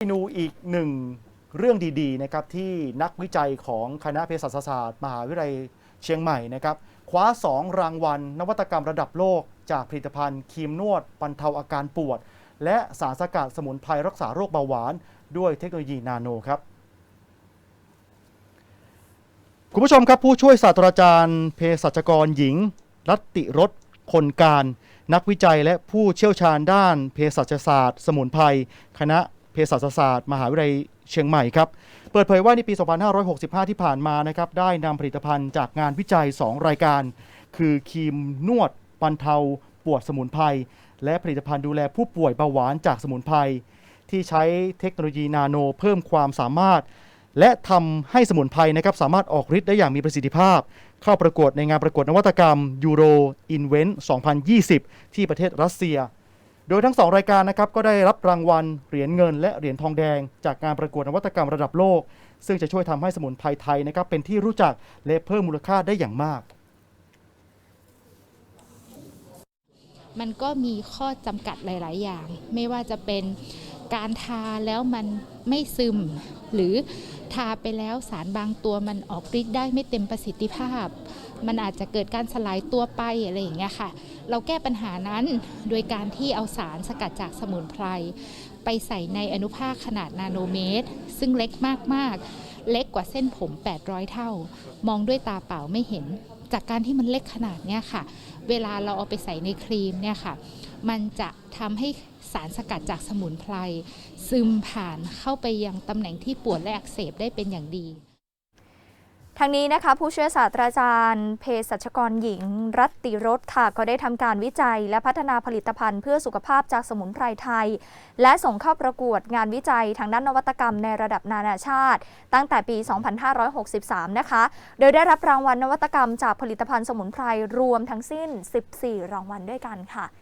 เมนูอีกหนึ่งเรื่องดีๆนะครับที่นักวิจัยของคณะเภสัชศาสตร์ มหาวิทยาลัยเชียงใหม่นะครับคว้า 2 รางวัล นวัตกรรมระดับโลก จากผลิตภัณฑ์ครีมนวดบรรเทาอาการปวด และสารสกัดสมุนไพรรักษาโรคเบาหวาน ด้วยเทคโนโลยีนาโนครับคุณผู้ชมครับผู้ช่วยศาสตราจารย์เภสัชกรหญิง รัตติรสคนการ นักวิจัยและผู้เชี่ยวชาญด้านเภสัชศาสตร์ สมุนไพรคณะ สัชศาสตร์ มหาวิทยาลัยเชียงใหม่ครับ เปิดเผยว่าในปี 2565 ที่ผ่านมานะครับได้นำผลิตภัณฑ์จากงานวิจัย 2 รายการ คือครีมนวดบรรเทา ปวดสมุนไพรและผลิตภัณฑ์ดูแลผู้ป่วยเบาหวานจากสมุนไพรที่ใช้เทคโนโลยีนาโนเพิ่มความสามารถ และทำให้สมุนไพรนะครับสามารถออกฤทธิ์ได้อย่างมีประสิทธิภาพ เข้าประกวดในงานประกวดนวัตกรรมยูโรอินเวนต์2020 ที่ประเทศรัสเซีย โดยทั้งสองรายการนะครับก็ได้รับรางวัลเหรียญเงิน และเหรียญทองแดง จากการประกวดนวัตกรรมระดับโลก ซึ่งจะช่วยทำให้สมุนไพรไทยนะครับเป็นที่รู้จักและเพิ่มมูลค่าได้อย่างมาก มันก็มีข้อจำกัดหลาย ๆ อย่าง ไม่ว่าจะเป็นการทาแล้วมันไม่ซึม หรือทาไปแล้วสารบางตัวมันออกฤทธิ์ได้ไม่เต็มประสิทธิภาพ มันอาจจะเกิดการสลายตัวไปอะไรอย่างเงี้ยค่ะ เราแก้ปัญหานั้น โดยการที่เอาสารสกัดจากสมุนไพร ไปใส่ในอนุภาคขนาดนาโนเมตร ซึ่งเล็กมากๆ เล็กกว่าเส้นผม 800 เท่า มองด้วยตาเปล่าไม่เห็น จากการที่มันเล็กขนาดเนี้ยค่ะ เวลาเราเอาไปใส่ในครีมเนี่ยค่ะ มันจะทำให้สารสกัดจากสมุนไพรซึมผ่านเข้าไปยังตำแหน่งที่ปวดและอักเสบได้เป็นอย่างดี ทางนี้นะคะผู้ช่วยศาสตราจารย์เภสัชกรหญิง รัตติรสค่ะก็ได้ทำการวิจัย และพัฒนาผลิตภัณฑ์เพื่อสุขภาพจากสมุนไพรไทย และส่งเข้าประกวดงานวิจัยทางด้านนวัตกรรมในระดับนานาชาติ ตั้งแต่ปี 2563 นะคะ โดยได้รับรางวัลนวัตกรรมจากผลิตภัณฑ์สมุนไพรรวมทั้งสิ้น 14 รางวัลด้วยกันค่ะ